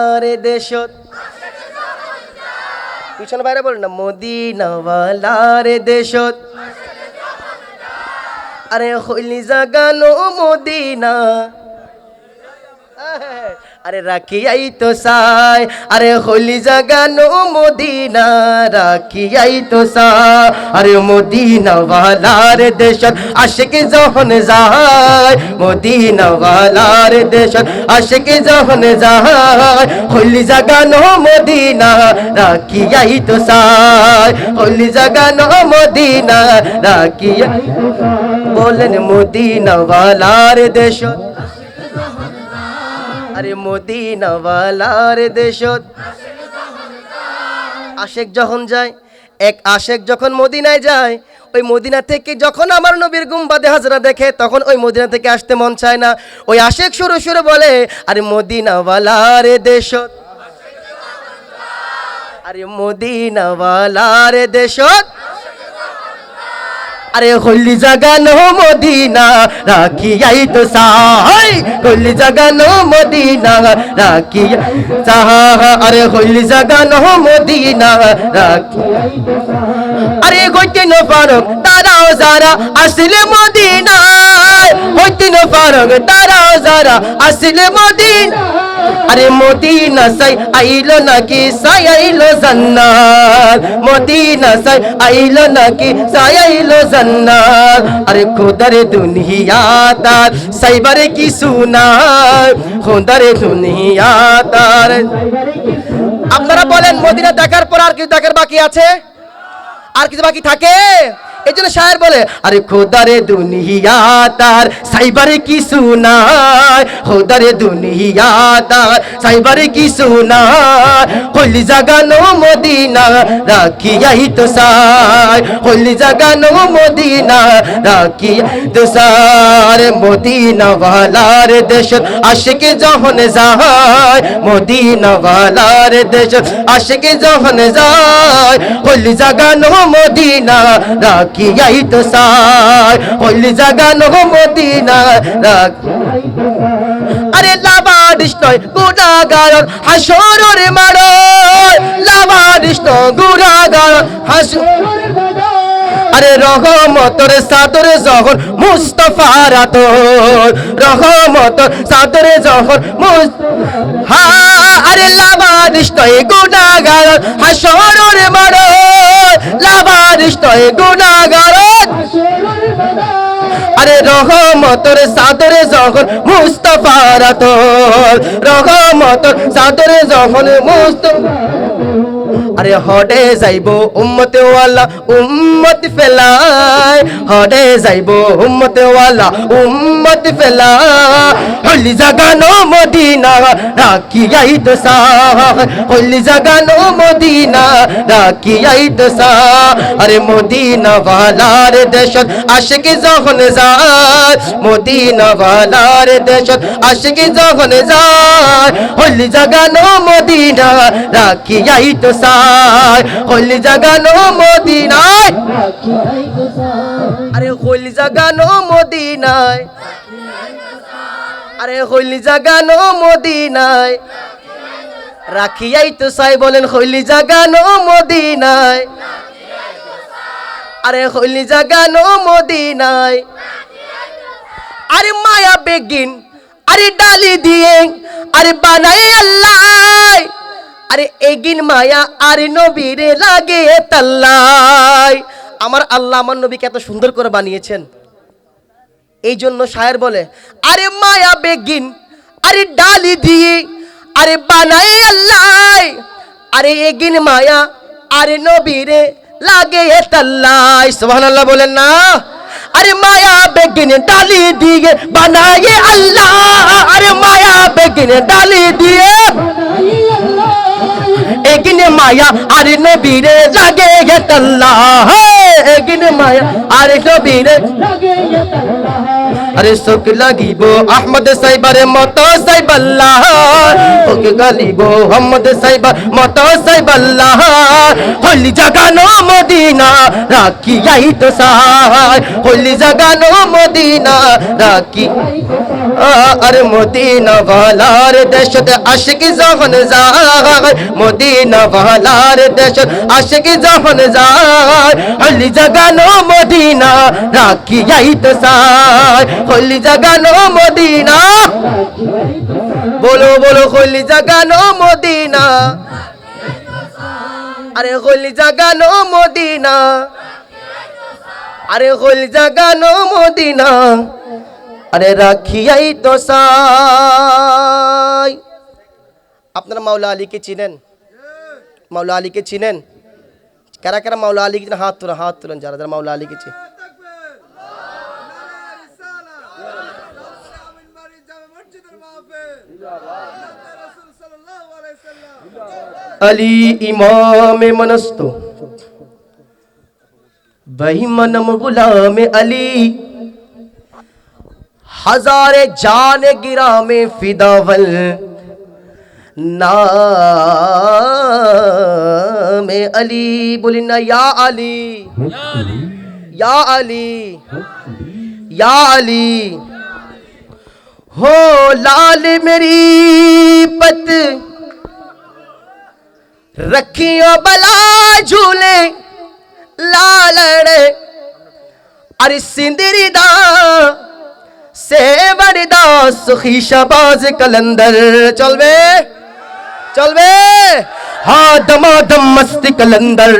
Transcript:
আরে দেশত। পিছনে বাইরে বলেন না মদিনাওয়ালার দেশত। আরে হইলি জাগানো মদিনা। আরে রাখি আই তো সাই, আরে হলি জাগানো মদিনা রাখি আই তো সাই। আরে মদিনা ওয়ালার দেশত আশিক যখন যায় মদিনা ওয়ালার দেশত আশিক যখন যায়। হলি জাগানো মদিনা রাখি আই তো সাই। হলি জাগানো মদিনা রাখি আই তো সাই। বলেন মদিনা ওয়ালার দেশত আরে মদিনাওয়ালার দেশত। আশেক যখন যায়, এক আশেক যখন মদিনায় যায়, ওই মদিনা থেকে যখন আমার নবীর গুম্বাদে হাজরা দেখে, তখন ওই মদিনা থেকে আসতে মন চায় না। ওই আশেক সুরে সুরে বলে, আরে মদিনাওয়ালার দেশত, আরে মদিনাওয়ালার দেশত আরে হলি জাগানো মদিনা রাখি আই তো সাহাই হলি জাগানো মদিনা রাখি সাহা আরে হলি জাগানো মদিনা রাখি আরে গইতে ন ফারক তারাও যারা আসলে মদিনায়। হইতে ন ফারক তারাও যারা আসলে মদিনা আরে মদিনা সাই, আইলো নাকি সাই, আইলো জান্নাত। মদিনা সাই, আইলো নাকি সাই, আইলো জান্নাত। আরে খোদারে দুনিয়া তার, সাইবারে কি সুনার? খোদারে দুনিয়া তার। আপনারা বলেন মদিনা দেখার পর আর কিছু দেখার বাকি আছে? আর কিছু বাকি থাকে? এই জন্য শায়ের বলে, আরে খোদারে দুনিয়া তার, সাইবারে কি সুনায়? খোদারে দুনিয়া তার, সাইবারে কি সুনায়? হলি জাগানো মদিনা, রাখিয়াই তো সাই হলি জাগানো মদিনা, রাখিয়াই তো সার মদিনা ওয়ালার দেশ আশিক যখন যায় মদিনা ওয়ালার দেশ আশিক যখন যায়। হলি জাগানো মদিনা রাখিয়াই তো সাই হলি জাগানো মদিনা সাই। আরে লাবাদিস নয় গুণাগার হাসরের মারো লাবাদিস নয় গুণাগার হাসর আরে রহমতর সাদরে যখন মুস্তফার আতর রহমতর সাদরে মুস্ত- হা, আরে নয় গুণাগার, হাসরের মারো। নয় গুণাগার। আরে রহমতর সাদরে যখন মুস্তফার আতর রহমতর সাদরে যখন মুস্তফা আরে হডে যাইব উম্মতে ওয়ালা উম্মত ফেলাই হডে যাইব উম্মতে ওয়ালা উম্মত ফেলাই হলি জাগানো মদিনা রাখি আই তো সা। হলি জাগানো মদিনা রাখি আই তো সা। আরে মদিনা ওয়ালার দেশত আশিক যখন যায় মদিনা ওয়ালার দেশত আশিক যখন যায়। হলি জাগানো মদিনা রাখি আই তো সাই হলি জাগানো মদিনায়। আরে হলি জাগানো মদিনায়। আরে হলি জাগানো মদিনায়। রাখিয়াই তো সাই বলেন হলি জাগানো মদিনায়। আরে হলি জাগানো মদিনায়। আরে মায়া বেগিন, আরে ডালি দিয়ে আরে বানাই আল্লাহ। আরে এগিন মায়া আরে নবীরে লাগে তাল্লাই। আমার আল্লাহ আমার নবীকে এত সুন্দর করে বানিয়েছেন। এই জন্য শায়ের বলে, আরে মায়া বেগিন, আরে ডালি দিয়ে, আরে বানাই আল্লাহ। আরে এগিন মায়া আরে নবীরে লাগে তাল্লাই। সুবহানাল্লাহ বলেন না। আরে মায়া বেগিন, ডালি দিয়ে বানায়ে আল্লাহ। আরে মায়া বেগিন, ডালি দিয়ে এগিনে মায়া, আরে নবীরে লাগে গেতাল্লাহ এগিনে মায়া, আরে নবীরে আরে শোক লাগিব আহমদ সাইবারে মত সাইবাল্লাহ। শোক গালিব মোহাম্মদ সাইবার মত সাইবাল্লাহ। হলি জাগানো মদিনা রাখি যাই তো সাই হলি জাগানো মদিনা, রাখি আরে মদিনা ভালার দেশত আশিক যখন যায়। মদিনা ভালার দেশত আশিক যখন যায়। হলি জাগানো মদিনা রাখি যাই তো সাই হলি জাগানো মদিনা। বলো বলো, হলি জাগানো মদিনা। আরে হলি জাগানো মদিনা। আরে হলি জাগানো মদিনা। আরে রাখিয়াই তো সাই। আপনারা মাওলা আলীকে চিনেন? মাওলা আলীকে চিনেন? কারা কারা মাওলা আলীকে হাত তুলেন হাত তুলেন, যারা যারা মাওলা আলীকে চিনেন अली इमाम मनस्तो। वही मनम गुलाम अली। हजारे जान गिरा में फिदावल। ना अली बोली ना, या अली। या अली। या अली। हो लाल मेरी पत रखियो बला झूले लालड़ अरे सिंदरी दा সেবারিদা সুখী শাবাজ কলন্দর চলবে চলবে হা দমাদম মস্তি কলন্দর